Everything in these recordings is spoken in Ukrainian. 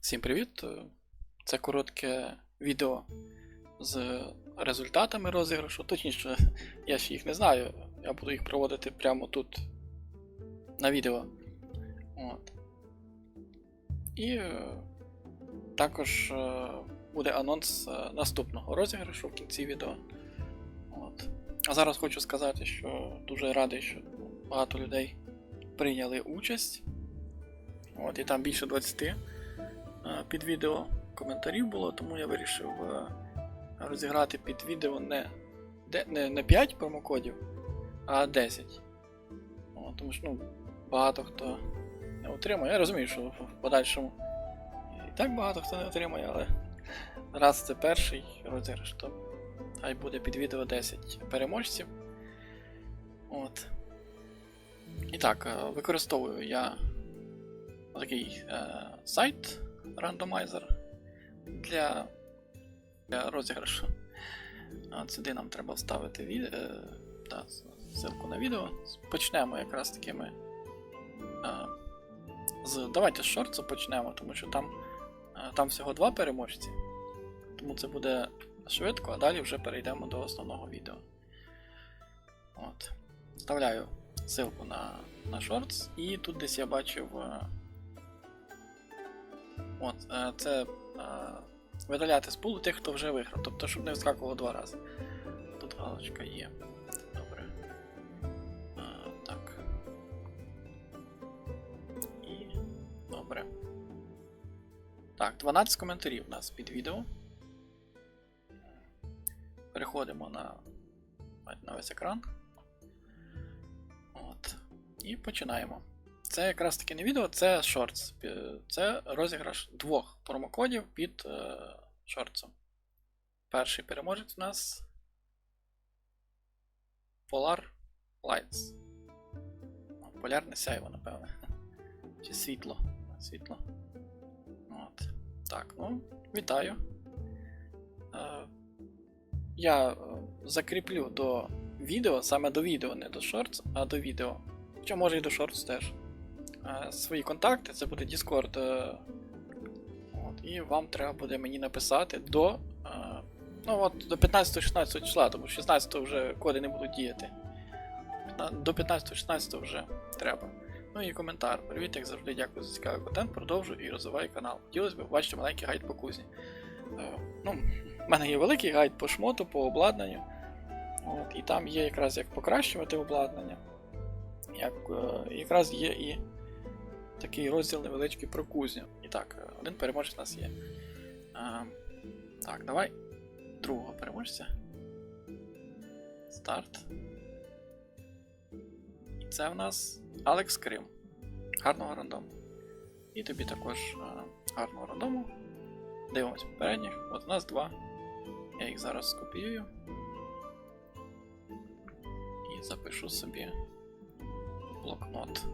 Всім привіт! Це коротке відео з результатами розіграшу. Точніше, я ще їх не знаю. Я буду їх проводити прямо тут на відео. От. І е, також е, буде анонс е, наступного розіграшу в кінці відео. От. А зараз хочу сказати, що дуже радий, що багато людей прийняли участь. От, і там більше 20 е, під відео коментарів було, тому я вирішив е, розіграти під відео не, не, не 5 промокодів, а 10. От, тому що ну, багато хто не отримає. Я розумію, що в подальшому і так багато хто не отримає, але раз це перший розіграш, то хай буде під відео 10 переможців. От. І так, е, використовую я такий е, сайт рандомайзер для, для розіграшу. Сюди нам треба вставити від, е, та, ссылку на відео. Почнемо якраз такими. Е, з, давайте з шортсу почнемо, тому що там, е, там всього два переможці. Тому це буде швидко, а далі вже перейдемо до основного відео. От. Вставляю ссылку на, на шортс, і тут десь я бачив. е, От, е, це е, видаляти з пулу тих, хто вже виграв, тобто, щоб не вскакувало два рази. Тут галочка є. Добре. Е, так. І. Добре. Так, 12 коментарів у нас під відео. Переходимо на, на весь екран. От. І починаємо. Це якраз таки не відео, це шортс. Це розіграш двох промокодів під е, шортсом. Перший переможець у нас Polar Lights. Ну, Полярне сяйво, напевне. Чи світло. Світло. От. Так, ну, вітаю. Е, я е, закріплю до відео, саме до відео, не до шортс, а до відео. Хоча може і до шортс теж. Е, свої контакти, це буде Discord. е, От, і вам треба буде мені написати до. е, Ну от до 15-16 числа, тому що 16 вже коди не будуть діяти. До 15-16 вже треба. Ну і коментар. Привіт, як завжди, дякую за цікавий контент. Продовжую і розвиваю канал. Хотілося б бачити маленький гайд по кузні. Ну, в мене є великий гайд по шмоту, по обладнанню. От, і там є якраз як покращувати обладнання. Як, якраз є і такий розділ невеличкий про кузню. І так, е, один переможець у нас є. А, так, давай другого переможця. Старт. І це в нас Алекс Крим. Гарного рандому. І тобі також а, гарного рандому. Дивимось попередніх. От у нас два. Я їх зараз скопіюю. І запишу собі блокнот.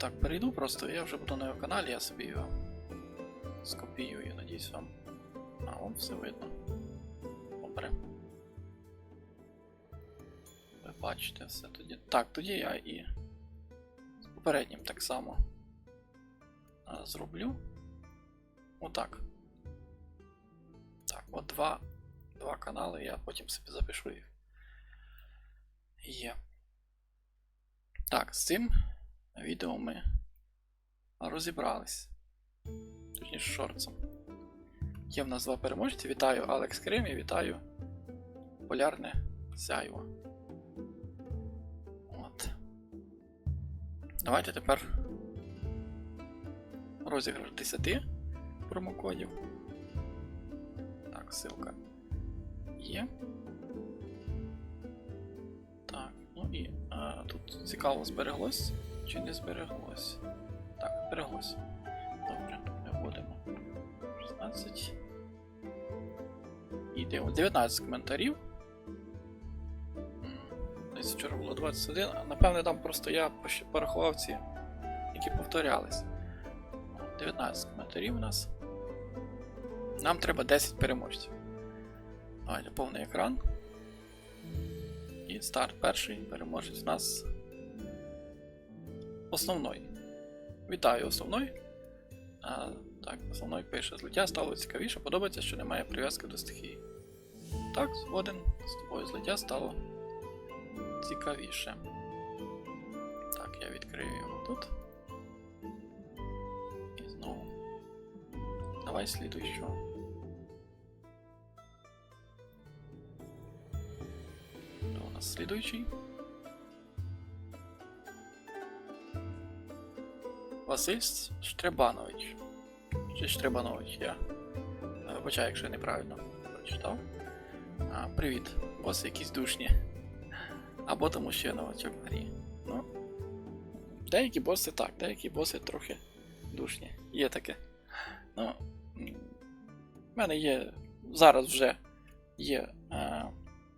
Отак перейду просто, я вже буду на його каналі, я собі його скопіюю, надіюсь вам. А, вам все видно. Добре. Ви бачите все тоді. Так, тоді я і з попереднім так само зроблю. Отак. Так, от два, два канали, я потім собі запишу їх. Є. Так, з цим відео ми розібрались. Точніше, шорцом. Є в нас два переможці. Вітаю Алекс Крим і вітаю Полярне Сяйво. От. Давайте тепер розіграш 10 промокодів. Так, ссылка є. Так, ну і а, тут цікаво збереглось чи не збереглось. Так, збереглось. Добре, ми вводимо 16. І дивимось. 19 коментарів. Десь вчора було 21. а Напевне, там просто я порахував ці, які повторялись. 19 коментарів у нас. Нам треба 10 переможців. Давайте повний екран. І старт перший переможець у нас основной. Вітаю основной. А, так, основной пише злиття стало цікавіше, подобається, що немає прив'язки до стихії. Так, згоден, з тобою злиття стало цікавіше. Так, я відкрию його тут. І знову. Давай слідуючого. У нас слідуючий? Василь Штребанович. Чи Штребанович, я. е, Вибачаю, якщо я неправильно прочитав. Привіт, боси якісь душні. Або тому ще новачок в грі. Ну. Деякі боси так, деякі боси трохи душні. Є таке. Ну. В мене є. Зараз вже є. А,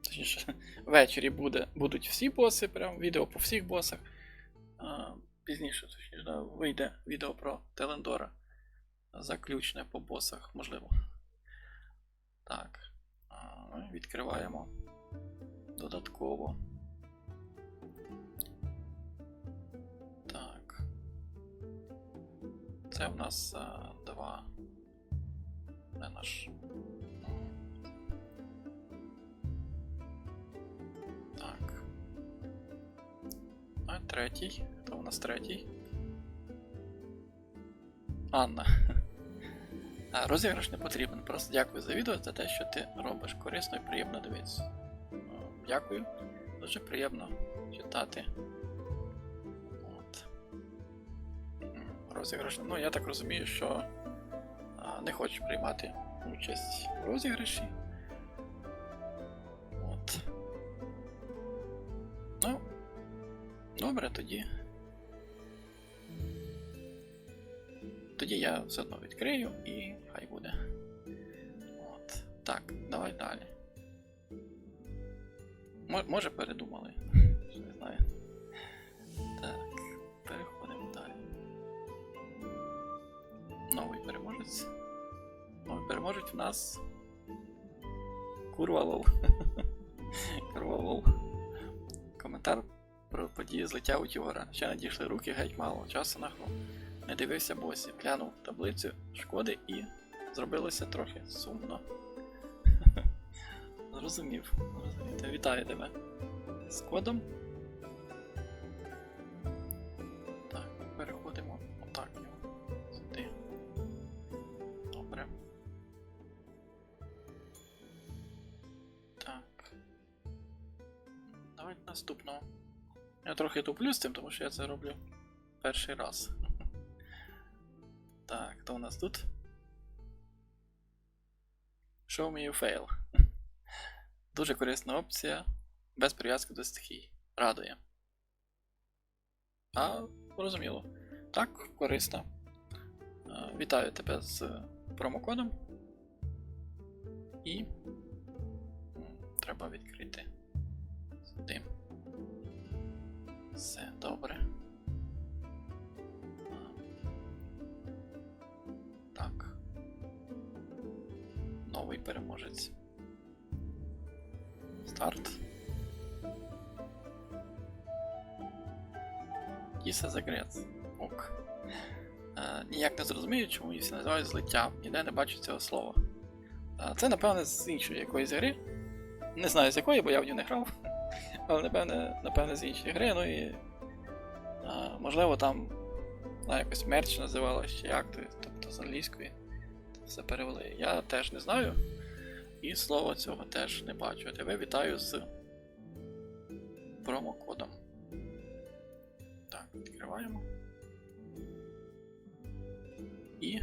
точніше, ввечері буде, будуть всі боси, прям відео по всіх босах. Пізніше, точніше, вийде відео про Телендора. Заключне по босах, можливо. Так. Відкриваємо додатково. Так. Це в нас а, два. Де наш. Так. А третій. Хто у нас третій? Анна. А, розіграш не потрібен. Просто дякую за відео, за те, що ти робиш. Корисно і приємно дивитися. Дякую. Дуже приємно читати. От. Розіграш. Ну, я так розумію, що не хочеш приймати участь у розіграші. Тоді я все одно відкрию і хай буде. От. Так, давай далі. Мо- Може передумали. Не знаю. Так, переходимо далі. Новий переможець. Новий переможець в нас. Курва лол. Коментар про події злиття у Тігора. Ще надійшли руки, геть мало. Часу на гру. Не дивився босів, глянув таблицю шкоди і зробилося трохи сумно. Зрозумів. Та Вітаю тебе. З кодом. Так, переходимо отак його. Сюди. Добре. Так. Давайте наступного. Я трохи туплю з цим, тому що я це роблю перший раз. Нас тут? Show me you fail. Дуже корисна опція. Без прив'язки до стихій. Радує. А, зрозуміло. Так, корисна. Вітаю тебе з промокодом. І. Треба відкрити. Сюди. Все добре. Переможець. Старт. Іса Загрец. Ок. Е, ніяк не зрозумію, чому її всі називають злиттям. Ніде не бачу цього слова. Е, це, напевне, з іншої якоїсь гри. Не знаю з якої, бо я в нього не грав. Але напевне, напевне з іншої гри, ну і. Е, можливо, там вона якось мерч називалась, чи як, тобто з англійської. Все перевели. Я теж не знаю. І слова цього теж не бачу. Тебе вітаю з промокодом. Так, відкриваємо. І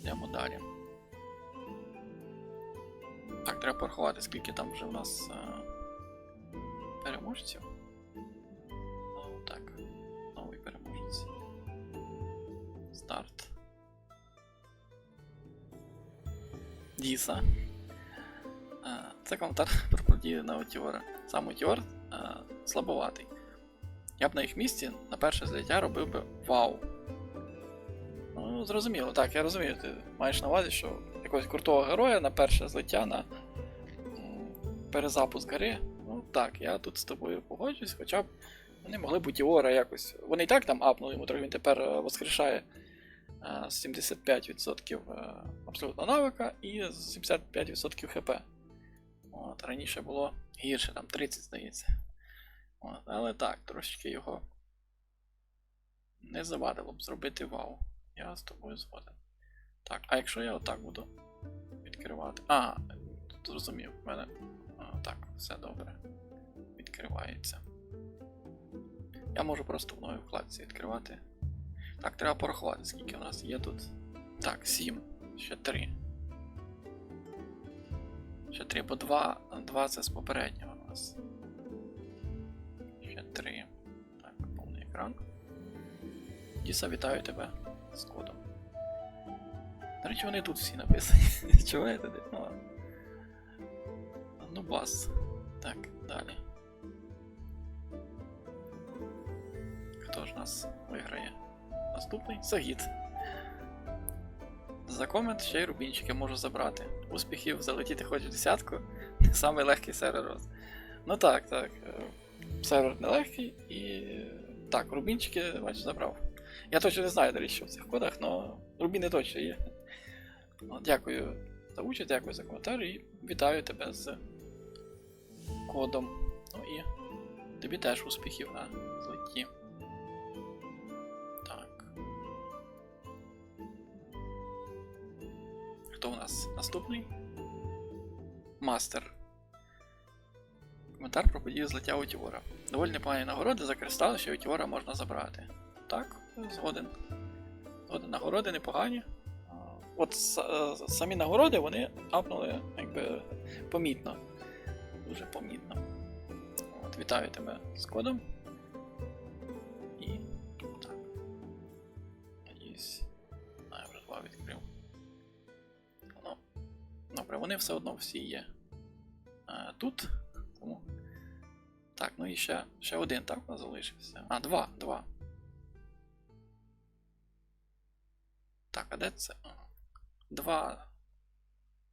йдемо далі. Так, треба порахувати, скільки там вже в нас е, переможців. Діса. Е, Це коментар про події на Утіора. Сам Утіор е, слабоватий. Я б на їх місці на перше злиття робив би вау. Ну, зрозуміло, так, я розумію, ти маєш на увазі, що якогось крутого героя на перше злиття на перезапуск гри. Ну так, я тут з тобою погоджуюсь, хоча б вони могли б у Тіора якось. Вони і так там апнули йому трохи, він тепер е, воскрешає 75% е, абсолютно навика і 75% хп. От, раніше було гірше, там 30, здається. От, але так, трошечки його не завадило б зробити вау. Я з тобою згоден. Так, а якщо я отак буду відкривати. А, зрозумів, в мене. А, так, все добре. Відкривається. Я можу просто в новій вкладці відкривати. Так, треба порахувати, скільки у нас є тут. Так, 7. Ще 3. Ще 3, бо 2, 2 це з попереднього у нас. Ще 3. Так, повний екран. Діса, вітаю тебе з кодом. До речі, вони тут всі написані. Чого я туди? Ну, ладно. ну бас. Так, далі. Хто ж нас виграє? Наступний Сагіт. За комент ще й рубінчики можу забрати. Успіхів залетіти хоч в десятку. Самий легкий сервер. Ну так, так. е, Сервер нелегкий і. Так, рубінчики, бач, забрав. Я точно не знаю, до речі, що в цих кодах, але рубіни точно є. От, дякую за участь, дякую за коментар і вітаю тебе з кодом. Ну і тобі теж успіхів на Хто у нас наступний? Мастер. Коментар про подію злиття Утівора. Доволі непогані нагороди за кристали, що Утівора можна забрати. Так, згоден. Згоден, нагороди непогані. От е, самі нагороди вони апнули якби помітно. Дуже помітно. От, вітаю тебе з кодом. І. Так. Надіюсь. Добре, вони все одно всі є е, тут. Тому. Так, ну і ще, ще один, так, у нас залишився. А, два, два. Так, а де це? Два.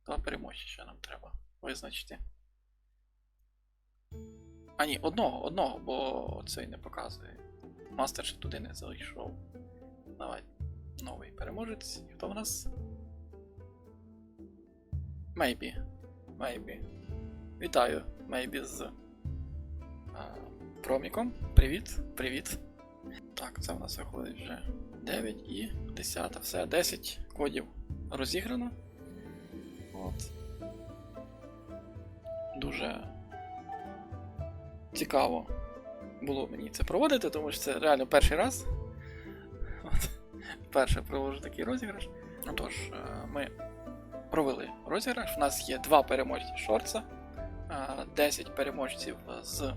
Два переможці ще нам треба визначити. А ні, одного, одного, бо цей не показує. Мастер ще туди не зайшов. Давай. Новий переможець. І хто в нас? Maybe. Maybe. Вітаю, Maybe з а, проміком. Привіт, привіт. Так, це в нас виходить вже 9 і 10. Все, 10 кодів розіграно. От. Дуже цікаво було мені це проводити, тому що це реально перший раз. От. Вперше проводжу такий розіграш. Отож, е, ми провели розіграш. У нас є два переможці шорца, е, 10 переможців з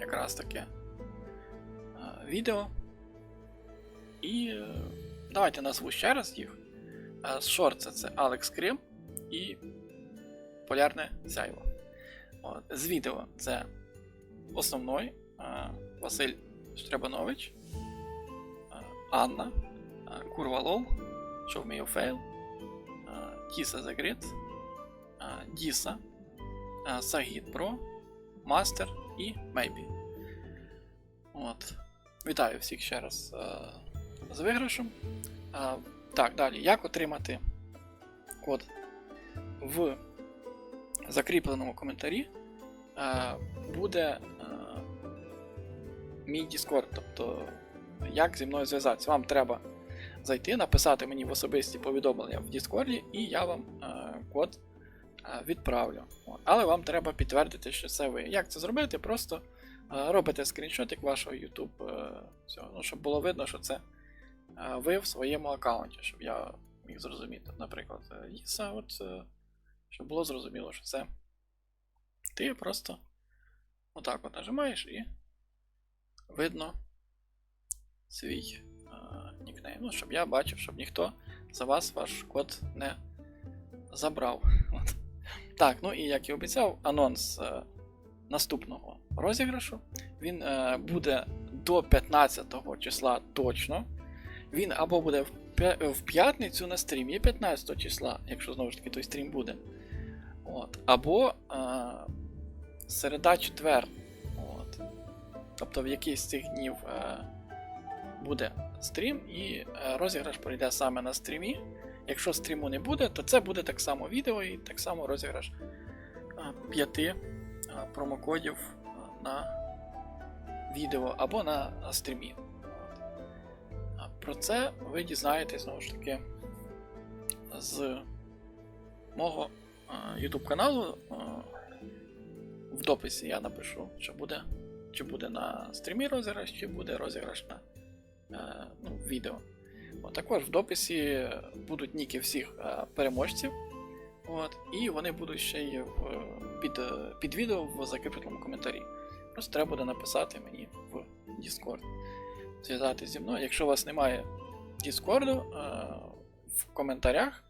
якраз таки е, відео. І е, давайте назву ще раз їх. Е, З шорца це Алекс Крим і Полярне Сяйво. З відео це основной е, Василь Штребанович, е, Анна, е, Курва Grid, е, Діса, е, Про, Мастер і Maybe. От. Вітаю всіх ще раз з виграшем. Так, далі. Як отримати код в закріпленому коментарі? Буде мій Discord. Тобто, як зі мною зв'язатися? Вам треба зайти, написати мені в особисті повідомлення в Discord, і я вам е, код е, відправлю. От. Але вам треба підтвердити, що це ви. Як це зробити? Просто е, робите скріншотик вашого YouTube, е, ну, щоб було видно, що це е, ви в своєму аккаунті, щоб я міг зрозуміти. Наприклад, е, Іса, от, е, щоб було зрозуміло, що це ти просто отак от нажимаєш і видно свій е, нікнейм. Ну, щоб я бачив, щоб ніхто за вас ваш код не забрав. От. Так, ну і як і обіцяв, анонс е, наступного розіграшу. Він е, буде до 15 числа точно. Він або буде в в п'ятницю на стрімі 15 числа, якщо знову ж таки той стрім буде. От. Або а, середа четвер. От. Тобто в якийсь з цих днів е, буде стрім, і е, розіграш пройде саме на стрімі. Якщо стріму не буде, то це буде так само відео і так само розіграш е, п'яти е, промокодів е, на відео або на, стрімі. Про це ви дізнаєтесь знову ж таки з мого е, YouTube каналу. е, В дописі я напишу, що буде, чи буде на стрімі розіграш, чи буде розіграш на е, ну, відео. От, також в дописі будуть ніки всіх е, переможців. От, і вони будуть ще й в, під, е, під відео в закріпленому коментарі. Просто треба буде написати мені в Discord. Зв'язатися зі мною. Якщо у вас немає Discord, е, в коментарях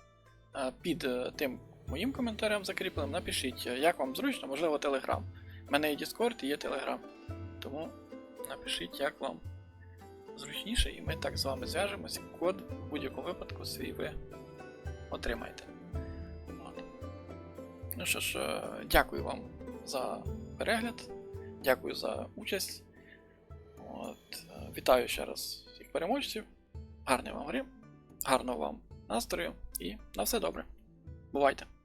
е, під е, тим моїм коментарем закріпленим, напишіть, е, як вам зручно, можливо, Telegram. У мене є Discord і є Telegram. Тому напишіть, як вам зручніше, і ми так з вами зв'яжемося. Код в будь-якому випадку свій ви отримаєте. От. Ну що ж, е, дякую вам за перегляд, дякую за участь. От, е, вітаю ще раз всіх переможців. Гарної вам гри, гарного вам настрою і на все добре. Бувайте!